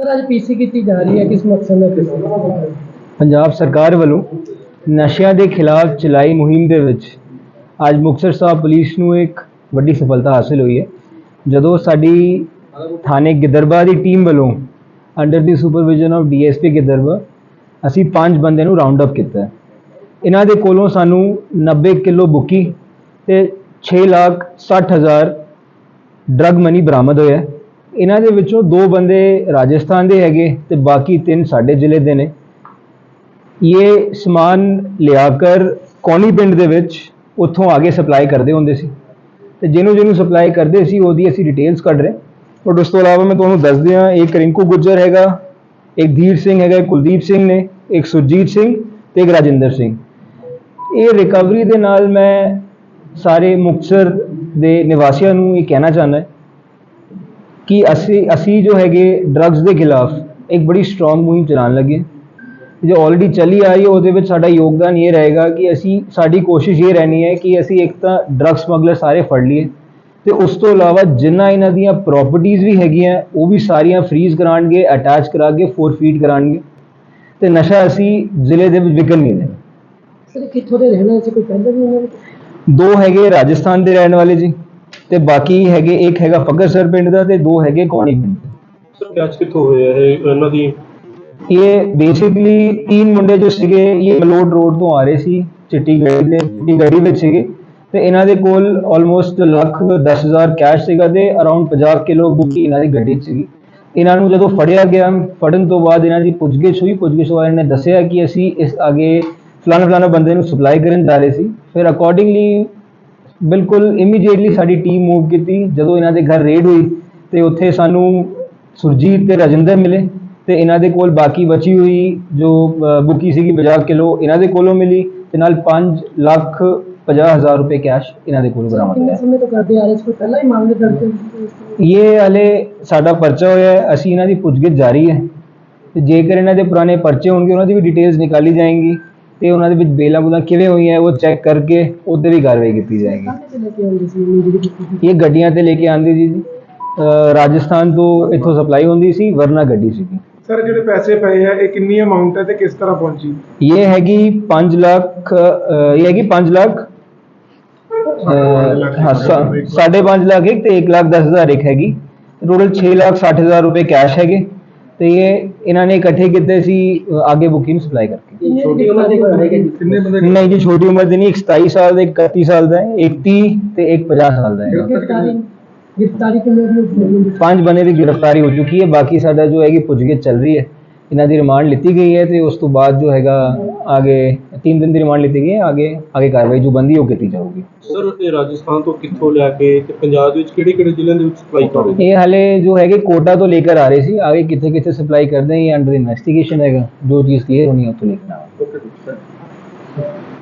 Sir, ਅੱਜ ਪੀਸੀ ਕੀਤੀ ਜਾ ਰਹੀ ਹੈ, ਕਿਸ ਮਕਸਦ ਨਾਲ ਕੀਤੀ ਪੰਜਾਬ ਸਰਕਾਰ ਵੱਲੋਂ ਨਸ਼ਿਆਂ ਦੇ ਖਿਲਾਫ ਚਲਾਈ ਮੁਹਿੰਮ ਦੇ ਵਿੱਚ ਅੱਜ ਮੁਕਤਸਰ ਸਾਹਿਬ ਪੁਲਿਸ ਨੂੰ ਇੱਕ ਵੱਡੀ ਸਫਲਤਾ ਹਾਸਲ ਹੋਈ ਹੈ। ਜਦੋਂ ਸਾਡੀ ਥਾਣੇ ਗਿੱਦਰਬਾ ਦੀ ਟੀਮ ਵੱਲੋਂ under the supervision of DSP Gidderbaha ਅਸੀਂ ਪੰਜ ਬੰਦਿਆਂ ਨੂੰ ਰਾਉਂਡ ਅਪ ਕੀਤਾ ਇਹਨਾਂ ਦੇ ਕੋਲੋਂ ਸਾਨੂੰ 90 ਕਿਲੋ ਬੁੱਕੀ ਤੇ 6 ਲੱਖ 60 ਹਜ਼ਾਰ ਡਰਗ ਮਨੀ ਬਰਾਮਦ ਹੋਇਆ ਇਹਨਾਂ ਦੇ ਵਿੱਚੋਂ ਦੋ ਬੰਦੇ ਰਾਜਸਥਾਨ ਦੇ ਹੈਗੇ ਤੇ ਬਾਕੀ ਤਿੰਨ ਸਾਡੇ ਜ਼ਿਲ੍ਹੇ ਦੇ ਨੇ। ਇਹ ਸਮਾਨ ਲਿਆ ਕਰ ਕੌਣੀ ਪਿੰਡ ਦੇ ਵਿੱਚ ਉੱਥੋਂ ਆਗੇ ਸਪਲਾਈ ਕਰਦੇ ਹੁੰਦੇ ਸੀ। ਤੇ ਜਿਹਨੂੰ ਜਿਹਨੂੰ ਸਪਲਾਈ ਕਰਦੇ ਸੀ, ਉਹਦੀ ਅਸੀਂ ਡਿਟੇਲਸ ਕੱਢ ਰਹੇ। ਔਰ ਉਸ ਤੋਂ ਇਲਾਵਾ ਮੈਂ ਤੁਹਾਨੂੰ ਦੱਸ ਦਿਆਂ ਇੱਕ ਰਿੰਕੂ ਗੁੱਜਰ ਹੈਗਾ, ਇੱਕ ਧੀਰ ਸਿੰਘ ਹੈਗਾ ਕੁਲਦੀਪ ਸਿੰਘ ਨੇ, ਇੱਕ ਸੁਰਜੀਤ ਸਿੰਘ ਤੇ ਇੱਕ ਰਾਜਿੰਦਰ ਸਿੰਘ। ਇਹ ਰਿਕਵਰੀ ਦੇ ਨਾਲ ਮੈਂ ਸਾਰੇ ਮੁਕਤਸਰ ਦੇ ਨਿਵਾਸੀਆਂ ਨੂੰ ਇਹ ਕਹਿਣਾ ਚਾਹੁੰਦਾ ਕਿ ਅਸੀਂ ਅਸੀਂ ਜੋ ਹੈਗੇ ਡਰੱਗਸ ਦੇ ਖਿਲਾਫ ਇੱਕ ਬੜੀ ਸਟਰੋਂਗ ਮੁਹਿੰਮ ਚਲਾਉਣ ਲੱਗੇ। ਜੋ ਆਲਰੇਡੀ ਚੱਲੀ ਆ ਰਹੀ ਹੈ ਉਹਦੇ ਵਿੱਚ ਸਾਡਾ ਯੋਗਦਾਨ ਇਹ ਰਹੇਗਾ ਕਿ ਅਸੀਂ ਸਾਡੀ ਕੋਸ਼ਿਸ਼ ਇਹ ਰਹਿਣੀ ਹੈ ਕਿ ਅਸੀਂ ਇੱਕ ਤਾਂ ਡਰੱਗ ਸਮਗਲਰ ਸਾਰੇ ਫੜ ਲਈਏ ਤੇ ਉਸ ਤੋਂ ਇਲਾਵਾ ਜਿੰਨਾ ਇਹਨਾਂ ਦੀਆਂ ਪ੍ਰਾਪਰਟੀਆਂ ਵੀ ਹੈਗੀਆਂ ਉਹ ਵੀ ਸਾਰੀਆਂ ਫ੍ਰੀਜ਼ ਕਰਾਣਗੇ ਅਟੈਚ ਕਰਾ ਕੇ ਫੋਰਫੀਟ ਕਰਾਣਗੇ ਤੇ ਨਸ਼ਾ ਅਸੀਂ ਜ਼ਿਲ੍ਹੇ ਦੇ ਵਿੱਚ ਵਿਕਣ ਨਹੀਂ ਦੇਣਾ। ਸਰ ਕਿੱਥੋਂ ਦੇ ਰਹਿਣ ਸੀ? ਕੋਈ ਪਹਿਲਾਂ ਵੀ ਉਹਨਾਂ ਨੇ ਦੋ ਹੈਗੇ ਰਾਜਸਥਾਨ ਦੇ ਰਹਿਣ ਵਾਲੇ ਜੀ। ਤੇ ਬਾਕੀ ਹੈਗੇ ਇੱਕ ਹੈਗਾ ਫਗਰਸਰ ਪਿੰਡ ਦਾ ਤੇ ਦੋ ਹੈਗੇ ਕੌਣੀ। ਸਰ ਕੈਚ ਕਿੱਥੋਂ ਹੋਇਆ ਇਹ ਇਹਨਾਂ ਦੀ ਇਹ ਬੇਸਿਕਲੀ ਤਿੰਨ ਮੁੰਡੇ ਜੋ ਸੀਗੇ ਇਹ ਮਲੋਡ ਰੋਡ ਤੋਂ ਆ ਰਹੇ ਸੀ ਚਿੱਟੀ ਗੱਡੀ ਦੇ ਚਿੱਟੀ ਗੱਡੀ ਵਿੱਚ ਸੀਗੇ। ਤੇ ਇਹਨਾਂ ਦੇ ਕੋਲ ਆਲਮੋਸਟ ਲੱਖ 10000 ਕੈਸ਼ ਸੀਗਾ ਤੇ ਅਰਾਊਂਡ 50 ਕਿਲੋ ਬੁੱਕੀ ਇਹਨਾਂ ਦੀ ਗੱਡੀ ਸੀਗੀ। ਇਹਨਾਂ ਨੂੰ ਜਦੋਂ ਫੜਿਆ ਗਿਆ ਫੜਨ ਤੋਂ ਬਾਅਦ ਇਹਨਾਂ ਦੀ ਪੁੱਛਗਿੱਛ ਹੋਈ। ਪੁੱਛਗਿੱਛ ਇਹਨਾਂ ਨੇ ਦੱਸਿਆ ਕਿ ਅਸੀਂ ਇਸ ਅੱਗੇ ਫਲਾਣਾ ਫਲਾਣਾ ਬੰਦੇ ਨੂੰ ਸਪਲਾਈ ਕਰਨ ਜਾ ਰਹੇ ਸੀ। ਫਿਰ ਅਕੋਰਡਿੰਗਲੀ ਬਿਲਕੁਲ ਇਮੀਡੀਏਟਲੀ ਸਾਡੀ ਟੀਮ ਮੂਵ ਕੀਤੀ। ਜਦੋਂ ਇਹਨਾਂ ਦੇ ਘਰ ਰੇਡ ਹੋਈ ਤੇ ਉੱਥੇ ਸਾਨੂੰ ਸੁਰਜੀਤ ਤੇ ਰਾਜਿੰਦਰ ਮਿਲੇ ਤੇ ਇਹਨਾਂ ਦੇ ਕੋਲ ਬਾਕੀ ਬਚੀ ਹੋਈ ਜੋ ਬੁੱਕੀ ਸੀਗੀ 50 ਕਿਲੋ ਇਹਨਾਂ ਦੇ ਕੋਲੋਂ ਮਿਲੀ ਤੇ ਨਾਲ 5 ਲੱਖ 50 ਹਜ਼ਾਰ ਰੁਪਏ ਕੈਸ਼ ਇਹਨਾਂ ਦੇ ਕੋਲੋਂ ਬਰਾਮਦ ਹੋਇਆ। ਸਮੇਂ ਤੋਂ ਕਰਦੇ ਆ ਰਹੇ ਸੀ? ਕੋਈ ਪਹਿਲਾਂ ਹੀ ਮਾਮਲੇ ਦਰਜ ਹੋਏ ਸੀ? ਇਹ ਹਲੇ ਸਾਡਾ ਪਰਚਾ ਹੋਇਆ ਹੈ ਅਸੀਂ ਇਹਨਾਂ ਦੀ ਪੁੱਛਗਿੱਛ ਜਾਰੀ ਹੈ। ਤੇ ਜੇਕਰ ਇਹਨਾਂ ਦੇ ਪੁਰਾਣੇ ਪਰਚੇ ਹੋਣਗੇ ਉਹਨਾਂ ਦੀ ਵੀ ਡਿਟੇਲਸ ਨਿਕਾਲੀ ਜਾਏਂਗੀ। ਤੇ ਉਹਨਾਂ ਦੇ ਵਿੱਚ ਬੇਲਾਂ ਬੁਲਾਂ ਕਿਵੇਂ ਹੋਈਆਂ ਉਹ ਚੈੱਕ ਕਰਕੇ ਉਹਦੇ ਵੀ ਕਾਰਵਾਈ ਕੀਤੀ ਜਾਏਗੀ। ਆਉਂਦੇ ਸੀ ਸੀ? ਇਹ ਗੱਡੀਆਂ ਤੇ ਲੈ ਕੇ ਆਂਦੀ ਸੀ ਜੀ। ਅ, ਰਾਜਸਥਾਨ ਤੋਂ ਇੱਥੋਂ ਸਪਲਾਈ ਹੁੰਦੀ ਸੀ ਵਰਨਾ ਗੱਡੀ ਸੀਗੀ। ਸਰ ਜਿਹੜੇ ਪੈਸੇ ਪਏ ਆ ਇਹ ਕਿੰਨੀ ਅਮਾਉਂਟ ਹੈ ਤੇ ਕਿਸ ਤਰ੍ਹਾਂ ਪਹੁੰਚੀ? ਇਹ ਹੈਗੀ 5 ਲੱਖ ਇਹ ਹੈਗੀ 5 ਲੱਖ ਸਾ- ਸਾਢੇ 5 ਲੱਖ ਇੱਕ ਤੇ 1 ਲੱਖ 10 ਹਜ਼ਾਰ ਇੱਕ ਹੈਗੀ। ਟੋਟਲ 6 ਲੱਖ 60 ਹਜ਼ਾਰ ਰੁਪਏ ਕੈਸ਼ ਹੈਗੇ। ਤੇ ਇਹ ਇਹਨਾਂ ਨੇ ਇਕੱਠੇ ਕੀਤੇ ਸੀ ਅ, ਆਗੇ ਬੁਕਿੰਗ ਸਪਲਾਈ ਕਰਕੇ। ਛੋਟੀ ਉਮਰ ਦੇ ਹੋਣਗੇ ਜੀ ਕਿੰਨੇ ਬੰਦੇ ਨਹੀਂ ਜੀ ਛੋਟੀ ਉਮਰ ਦੇ ਨਹੀਂ ਇੱਕ 27 ਸਾਲ ਦਾ ਇੱਕ 31 ਸਾਲ ਦਾ ਹੈ ਇੱਕ 30 ਤੇ ਇੱਕ 50 ਸਾਲ ਦਾ ਹੈ? ਪੰਜ ਬੰਦੇ ਦੀ ਗ੍ਰਿਫਤਾਰੀ ਹੋ ਚੁੱਕੀ ਹੈ ਬਾਕੀ ਸਾਡਾ ਜੋ ਹੈਗੀ ਪੁੱਛਗਿੱਛ ਚੱਲ ਰਹੀ ਹੈ। ਇਹਨਾਂ ਦੀ ਰਿਮਾਂਡ ਲਿੱਤੀ ਗਈ ਹੈ ਤੇ ਉਸ ਤੋਂ ਬਾਅਦ ਜੋ ਹੈਗਾ ਆਗੇ 3 ਦਿਨ ਦੀ ਰਿਮਾਂਡ ਲਿੱਤੀ ਗਈ ਹੈ ਆਗੇ ਆਗੇ ਕਾਰਵਾਈ ਜੋ ਬੰਦੀ ਉਹ ਕੀਤੀ ਜਾਊਗੀ ਸਰ ਇਹ ਰਾਜਸਥਾਨ ਤੋਂ ਕਿੱਥੋਂ ਲਿਆ ਕੇ ਤੇ ਪੰਜਾਬ ਦੇ ਵਿੱਚ ਕਿਹੜੇ ਕਿਹੜੇ ਜ਼ਿਲ੍ਹਿਆਂ ਦੇ ਵਿੱਚ ਸਪਲਾਈ ਕਰ ਰਹੇ ਇਹ ਹਲੇ ਜੋ ਹੈਗੇ ਕੋਟਾ ਤੋਂ ਲੈ ਕੇ ਆ ਰਹੇ ਸੀ ਆਗੇ ਕਿੱਥੇ ਕਿੱਥੇ ਸਪਲਾਈ ਕਰਦੇ ਇਹ ਅੰਡਰ ਇਨਵੈਸਟੀਗੇਸ਼ਨ ਹੈਗਾ ਜੋ ਚੀਜ਼ ਕਲੀਅਰ ਹੋਣੀ ਹੈ ਉਹ ਤੋਂ ਲੈ ਕੇ